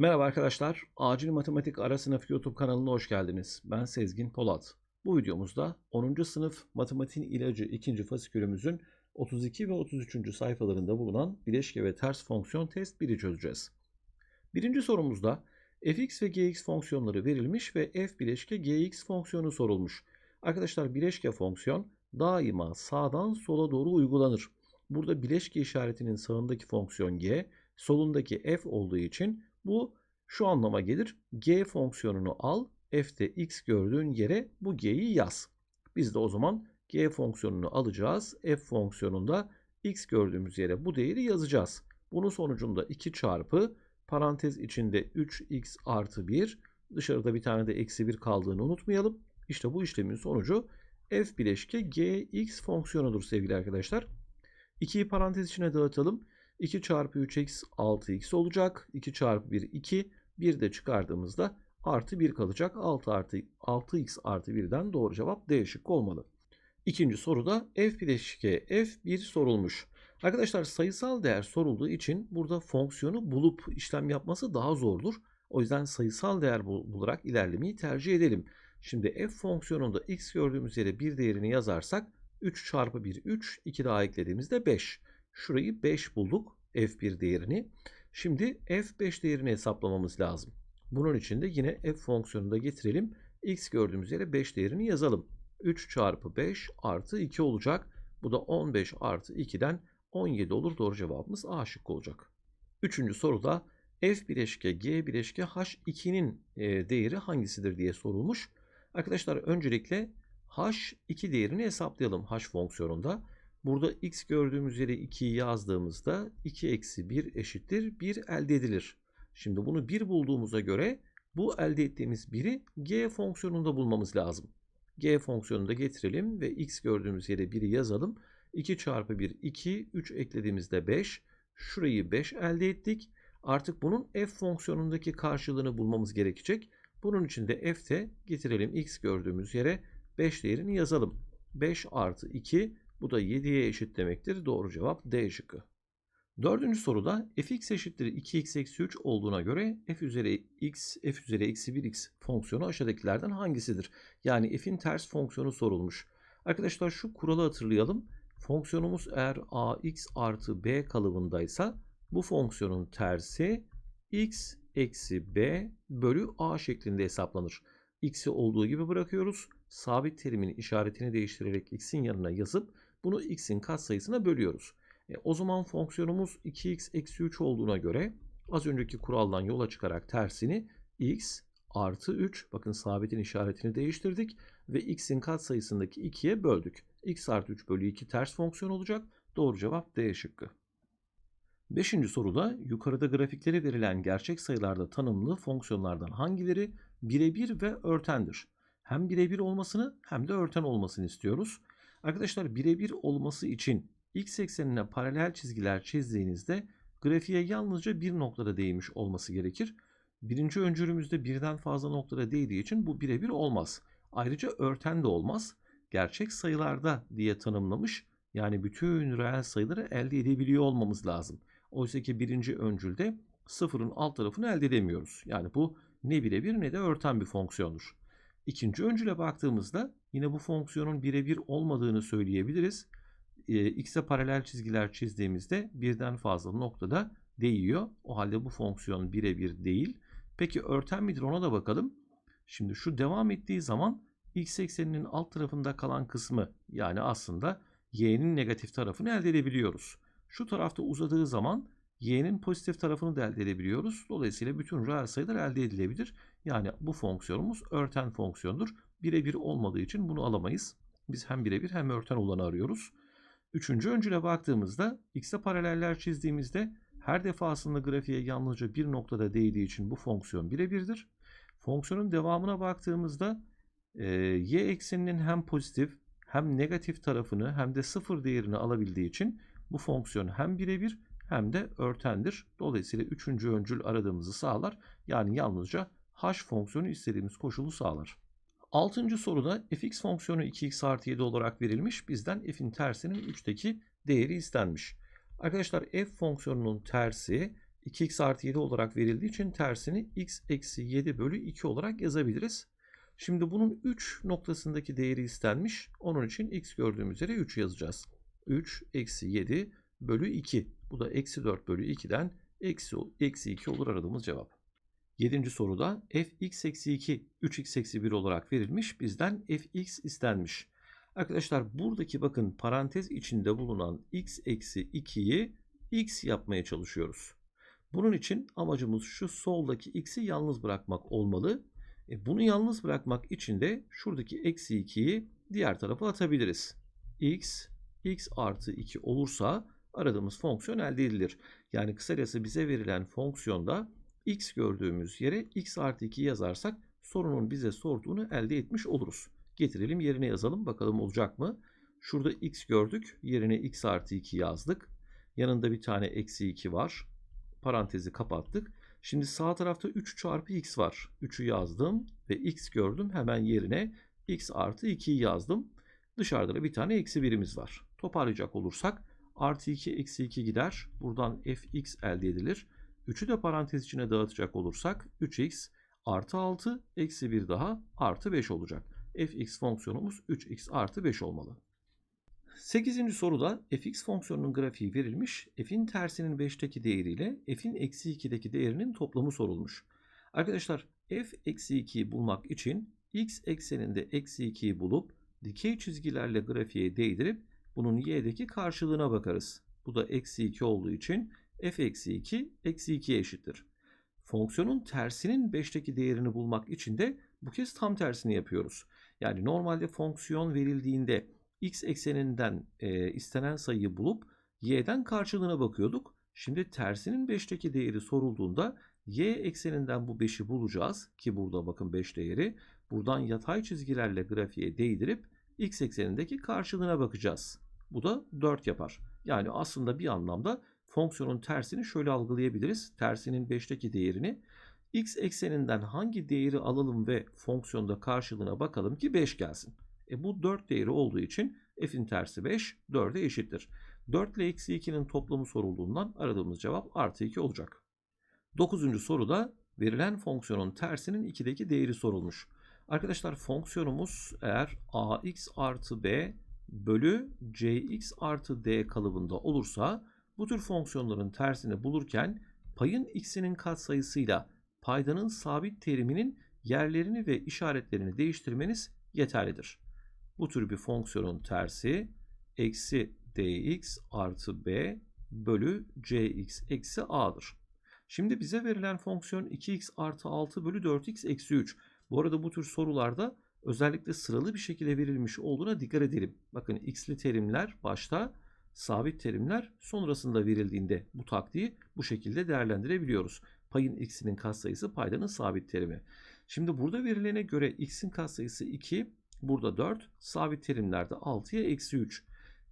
Merhaba arkadaşlar, Acil Matematik Ara Sınıf YouTube kanalına hoş geldiniz. Ben Sezgin Polat. Bu videomuzda 10. sınıf Matematiğin İlacı 2. fasikülümüzün 32 ve 33. sayfalarında bulunan bileşke ve ters fonksiyon test 1'i çözeceğiz. Birinci sorumuzda fx ve gx fonksiyonları verilmiş ve f bileşke gx fonksiyonu sorulmuş. Arkadaşlar bileşke fonksiyon daima sağdan sola doğru uygulanır. Burada bileşke işaretinin sağındaki fonksiyon g, solundaki f olduğu için bu şu anlama gelir. G fonksiyonunu al, f'te x gördüğün yere bu g'yi yaz. Biz de o zaman g fonksiyonunu alacağız. f fonksiyonunda x gördüğümüz yere bu değeri yazacağız. Bunun sonucunda 2 çarpı parantez içinde 3x artı 1 dışarıda bir tane de eksi 1 kaldığını unutmayalım. İşte bu işlemin sonucu f bileşke gx fonksiyonudur sevgili arkadaşlar. 2'yi parantez içine dağıtalım. 2 çarpı 3x 6x olacak. 2 çarpı 1 2. 1 de çıkardığımızda artı 1 kalacak. 6 artı 6x artı 1'den doğru cevap D şıkkı olmalı. İkinci soruda f bileşke f1 sorulmuş. Arkadaşlar sayısal değer sorulduğu için burada fonksiyonu bulup işlem yapması daha zordur. O yüzden sayısal değer bularak ilerlemeyi tercih edelim. Şimdi f fonksiyonunda x gördüğümüz yere bir değerini yazarsak 3 çarpı 1 3, 2 daha eklediğimizde 5. Şurayı 5 bulduk f1 değerini. Şimdi f5 değerini hesaplamamız lazım. Bunun için de yine f fonksiyonunda getirelim. x gördüğümüz yere 5 değerini yazalım. 3 çarpı 5 artı 2 olacak. Bu da 15 artı 2'den 17 olur. Doğru cevabımız A şıkkı olacak. Üçüncü soruda f bileşke g bileşke h2'nin e, değeri hangisidir diye sorulmuş. Arkadaşlar öncelikle h2 değerini hesaplayalım h fonksiyonunda. Burada x gördüğümüz yere 2'yi yazdığımızda 2 eksi 1 eşittir 1 elde edilir. Şimdi bunu 1 bulduğumuza göre bu elde ettiğimiz 1'i g fonksiyonunda bulmamız lazım. g fonksiyonunda getirelim ve x gördüğümüz yere 1'i yazalım. 2 çarpı 1 2, 3 eklediğimizde 5. Şurayı 5 elde ettik. Artık bunun f fonksiyonundaki karşılığını bulmamız gerekecek. Bunun için de f'te getirelim x gördüğümüz yere 5 değerini yazalım. 5 artı 2 bu da 7'ye eşit demektir. Doğru cevap D şıkkı. Dördüncü soruda fx eşittir 2x eksi 3 olduğuna göre f üzeri x, f üzeri eksi 1x fonksiyonu aşağıdakilerden hangisidir? Yani f'in ters fonksiyonu sorulmuş. Arkadaşlar şu kuralı hatırlayalım. Fonksiyonumuz eğer ax artı b kalıbındaysa bu fonksiyonun tersi x eksi b bölü a şeklinde hesaplanır. x'i olduğu gibi bırakıyoruz. Sabit terimin işaretini değiştirerek x'in yanına yazıp bunu x'in katsayısına bölüyoruz. E, o zaman fonksiyonumuz 2x eksi 3 olduğuna göre az önceki kuraldan yola çıkarak tersini x artı 3 bakın sabitin işaretini değiştirdik ve x'in katsayısındaki 2'ye böldük. x artı 3 bölü 2 ters fonksiyon olacak. Doğru cevap D şıkkı. Beşinci soruda yukarıda grafikleri verilen gerçek sayılarda tanımlı fonksiyonlardan hangileri birebir ve örtendir? Hem birebir olmasını hem de örten olmasını istiyoruz. Arkadaşlar birebir olması için x eksenine paralel çizgiler çizdiğinizde grafiğe yalnızca bir noktada değmiş olması gerekir. Birinci öncülümüzde birden fazla noktada değdiği için bu birebir olmaz. Ayrıca örten de olmaz. Gerçek sayılarda diye tanımlamış. Yani bütün reel sayıları elde edebiliyor olmamız lazım. Oysa ki birinci öncülde sıfırın alt tarafını elde edemiyoruz. Yani bu ne birebir ne de örten bir fonksiyondur. İkinci öncüle baktığımızda yine bu fonksiyonun birebir olmadığını söyleyebiliriz. E, x'e paralel çizgiler çizdiğimizde birden fazla noktada değiyor. O halde bu fonksiyon birebir değil. Peki örten midir ona da bakalım. Şimdi şu devam ettiği zaman x ekseninin alt tarafında kalan kısmı yani aslında y'nin negatif tarafını elde edebiliyoruz. Şu tarafta uzadığı zaman y'nin pozitif tarafını da elde edebiliyoruz. Dolayısıyla bütün reel sayılar elde edilebilir. Yani bu fonksiyonumuz örten fonksiyondur. Birebir olmadığı için bunu alamayız. Biz hem birebir hem örten olanı arıyoruz. Üçüncü öncüle baktığımızda x'e paraleller çizdiğimizde her defasında grafiğe yalnızca bir noktada değdiği için bu fonksiyon birebirdir. Fonksiyonun devamına baktığımızda e, y ekseninin hem pozitif hem negatif tarafını hem de sıfır değerini alabildiği için bu fonksiyon hem birebir hem de örtendir. Dolayısıyla üçüncü öncül aradığımızı sağlar. Yani yalnızca h fonksiyonu istediğimiz koşulu sağlar. Altıncı soruda fx fonksiyonu 2x artı 7 olarak verilmiş. Bizden f'in tersinin 3'teki değeri istenmiş. Arkadaşlar f fonksiyonunun tersi 2x artı 7 olarak verildiği için tersini x eksi 7 bölü 2 olarak yazabiliriz. Şimdi bunun 3 noktasındaki değeri istenmiş. Onun için x gördüğümüz yere 3 yazacağız. 3 eksi 7 bölü 2. Bu da eksi 4 bölü 2'den eksi, eksi 2 olur aradığımız cevap. Yedinci soruda fx eksi 2 3x eksi 1 olarak verilmiş. Bizden fx istenmiş. Arkadaşlar buradaki bakın parantez içinde bulunan x eksi 2'yi x yapmaya çalışıyoruz. Bunun için amacımız şu soldaki x'i yalnız bırakmak olmalı. E bunu yalnız bırakmak için de şuradaki eksi 2'yi diğer tarafa atabiliriz. x, x artı 2 olursa aradığımız fonksiyon elde edilir. Yani kısacası bize verilen fonksiyonda x gördüğümüz yere x artı 2 yazarsak sorunun bize sorduğunu elde etmiş oluruz. Getirelim yerine yazalım bakalım olacak mı? Şurada x gördük yerine x artı 2 yazdık. Yanında bir tane eksi 2 var. Parantezi kapattık. Şimdi sağ tarafta 3 çarpı x var. 3'ü yazdım ve x gördüm. Hemen yerine x artı 2'yi yazdım. Dışarıda da bir tane eksi birimiz var. Toparlayacak olursak artı 2 eksi 2 gider. Buradan fx elde edilir. 3'ü de parantez içine dağıtacak olursak 3x artı 6 eksi 1 daha artı 5 olacak. fx fonksiyonumuz 3x artı 5 olmalı. 8. soruda fx fonksiyonunun grafiği verilmiş. f'in tersinin 5'teki değeriyle f'in eksi 2'deki değerinin toplamı sorulmuş. Arkadaşlar f eksi 2'yi bulmak için x ekseninde eksi 2'yi bulup dikey çizgilerle grafiğe değdirip bunun y'deki karşılığına bakarız. Bu da eksi 2 olduğu için f eksi 2 eksi 2'ye eşittir. Fonksiyonun tersinin 5'teki değerini bulmak için de bu kez tam tersini yapıyoruz. Yani normalde fonksiyon verildiğinde x ekseninden e, istenen sayıyı bulup y'den karşılığına bakıyorduk. Şimdi tersinin 5'teki değeri sorulduğunda y ekseninden bu 5'i bulacağız ki burada bakın 5 değeri. Buradan yatay çizgilerle grafiğe değdirip x eksenindeki karşılığına bakacağız. Bu da 4 yapar. Yani aslında bir anlamda fonksiyonun tersini şöyle algılayabiliriz. Tersinin 5'teki değerini x ekseninden hangi değeri alalım ve fonksiyonda karşılığına bakalım ki 5 gelsin. E bu 4 değeri olduğu için f'in tersi 5, 4'e eşittir. 4 ile eksi 2'nin toplamı sorulduğundan aradığımız cevap artı 2 olacak. 9. soruda verilen fonksiyonun tersinin 2'deki değeri sorulmuş. Arkadaşlar fonksiyonumuz eğer ax artı b bölü cx artı d kalıbında olursa bu tür fonksiyonların tersini bulurken payın x'inin katsayısıyla paydanın sabit teriminin yerlerini ve işaretlerini değiştirmeniz yeterlidir. Bu tür bir fonksiyonun tersi eksi dx artı b bölü cx eksi a'dır. Şimdi bize verilen fonksiyon 2x artı 6 bölü 4x eksi 3. Bu arada bu tür sorularda özellikle sıralı bir şekilde verilmiş olduğuna dikkat edelim. Bakın x'li terimler başta sabit terimler sonrasında verildiğinde bu taktiği bu şekilde değerlendirebiliyoruz. Payın x'inin katsayısı paydanın sabit terimi. Şimdi burada verilene göre x'in katsayısı 2, burada 4, sabit terimlerde 6'ya eksi 3.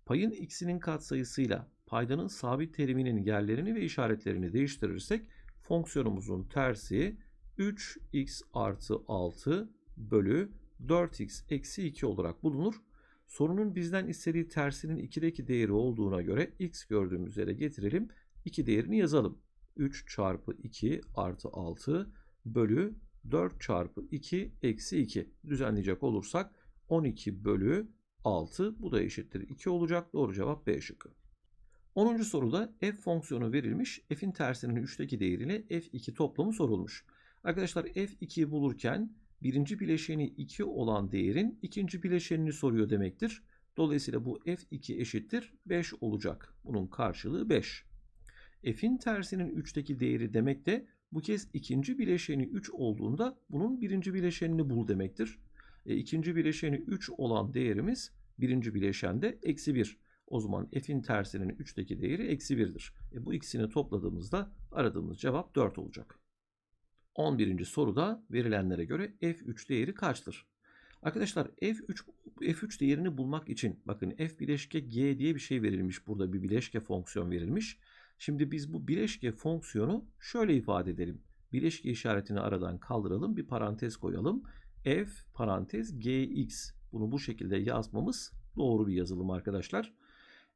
Payın x'inin katsayısıyla paydanın sabit teriminin yerlerini ve işaretlerini değiştirirsek fonksiyonumuzun tersi 3x artı 6 bölü 4x eksi 2 olarak bulunur. Sorunun bizden istediği tersinin 2'deki değeri olduğuna göre x gördüğümüz yere getirelim. 2 değerini yazalım. 3 çarpı 2 artı 6 bölü 4 çarpı 2 eksi 2 düzenleyecek olursak 12 bölü 6 bu da eşittir 2 olacak. Doğru cevap B şıkkı. 10. soruda f fonksiyonu verilmiş. f'in tersinin 3'teki değeriyle f2 toplamı sorulmuş. Arkadaşlar f2'yi bulurken birinci bileşeni 2 olan değerin ikinci bileşenini soruyor demektir. Dolayısıyla bu f2 eşittir 5 olacak. Bunun karşılığı 5. f'in tersinin 3'teki değeri demek de bu kez ikinci bileşeni 3 olduğunda bunun birinci bileşenini bul demektir. E, ikinci bileşeni 3 olan değerimiz birinci bileşende eksi 1. O zaman f'in tersinin 3'teki değeri eksi 1'dir. E, bu ikisini topladığımızda aradığımız cevap 4 olacak. 11. soruda verilenlere göre f3 değeri kaçtır? Arkadaşlar f3 f3 değerini bulmak için bakın f bileşke g diye bir şey verilmiş. Burada bir bileşke fonksiyon verilmiş. Şimdi biz bu bileşke fonksiyonu şöyle ifade edelim. Bileşke işaretini aradan kaldıralım. Bir parantez koyalım. f parantez gx. Bunu bu şekilde yazmamız doğru bir yazılım arkadaşlar.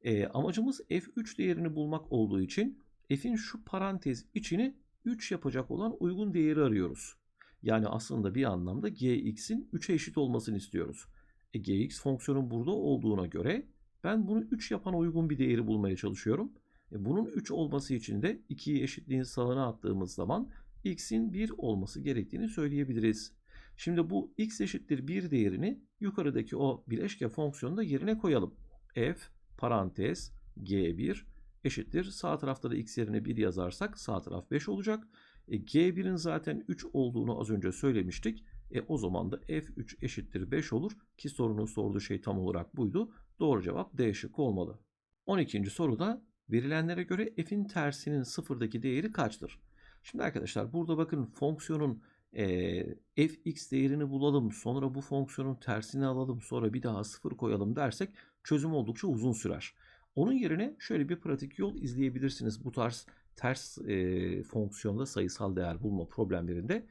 E, amacımız f3 değerini bulmak olduğu için f'in şu parantez içini 3 yapacak olan uygun değeri arıyoruz. Yani aslında bir anlamda gx'in 3'e eşit olmasını istiyoruz. E, gx fonksiyonun burada olduğuna göre ben bunu 3 yapan uygun bir değeri bulmaya çalışıyorum. E, bunun 3 olması için de 2'yi eşitliğin sağına attığımız zaman x'in 1 olması gerektiğini söyleyebiliriz. Şimdi bu x eşittir 1 değerini yukarıdaki o bileşke fonksiyonunda yerine koyalım. f parantez g1 eşittir. Sağ tarafta da x yerine 1 yazarsak sağ taraf 5 olacak. E, G1'in zaten 3 olduğunu az önce söylemiştik. E, o zaman da F3 eşittir 5 olur ki sorunun sorduğu şey tam olarak buydu. Doğru cevap D şıkkı olmalı. 12. soruda verilenlere göre f'in tersinin sıfırdaki değeri kaçtır? Şimdi arkadaşlar burada bakın fonksiyonun e, fx değerini bulalım sonra bu fonksiyonun tersini alalım sonra bir daha sıfır koyalım dersek çözüm oldukça uzun sürer. Onun yerine şöyle bir pratik yol izleyebilirsiniz bu tarz ters e, fonksiyonda sayısal değer bulma problemlerinde.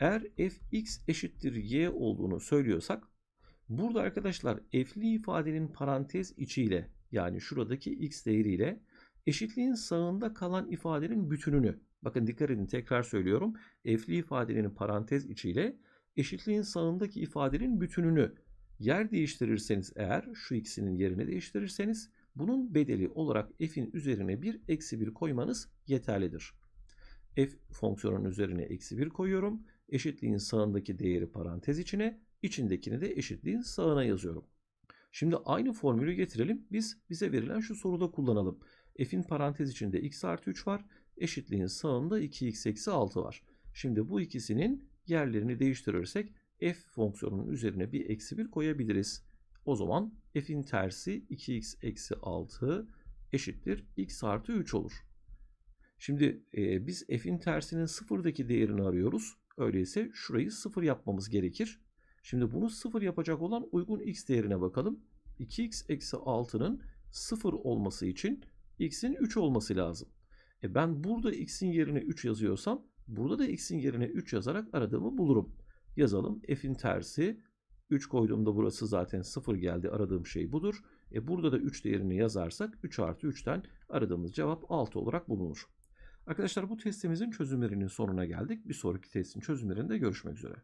Eğer fx eşittir y olduğunu söylüyorsak burada arkadaşlar f'li ifadenin parantez içiyle yani şuradaki x değeriyle eşitliğin sağında kalan ifadenin bütününü bakın dikkat edin tekrar söylüyorum f'li ifadenin parantez içiyle eşitliğin sağındaki ifadenin bütününü yer değiştirirseniz eğer şu ikisinin yerini değiştirirseniz bunun bedeli olarak f'in üzerine 1 eksi 1 koymanız yeterlidir. f fonksiyonun üzerine eksi 1 koyuyorum. Eşitliğin sağındaki değeri parantez içine, içindekini de eşitliğin sağına yazıyorum. Şimdi aynı formülü getirelim. Biz bize verilen şu soruda kullanalım. f'in parantez içinde x artı 3 var. Eşitliğin sağında 2x eksi 6 var. Şimdi bu ikisinin yerlerini değiştirirsek f fonksiyonunun üzerine bir eksi 1 koyabiliriz. O zaman f'in tersi 2x eksi 6 eşittir x artı 3 olur. Şimdi e, biz f'in tersinin sıfırdaki değerini arıyoruz. Öyleyse şurayı sıfır yapmamız gerekir. Şimdi bunu sıfır yapacak olan uygun x değerine bakalım. 2x eksi 6'nın sıfır olması için x'in 3 olması lazım. E ben burada x'in yerine 3 yazıyorsam burada da x'in yerine 3 yazarak aradığımı bulurum. Yazalım f'in tersi 3 koyduğumda burası zaten 0 geldi. Aradığım şey budur. E burada da 3 değerini yazarsak 3 artı 3'ten aradığımız cevap 6 olarak bulunur. Arkadaşlar bu testimizin çözümlerinin sonuna geldik. Bir sonraki testin çözümlerinde görüşmek üzere.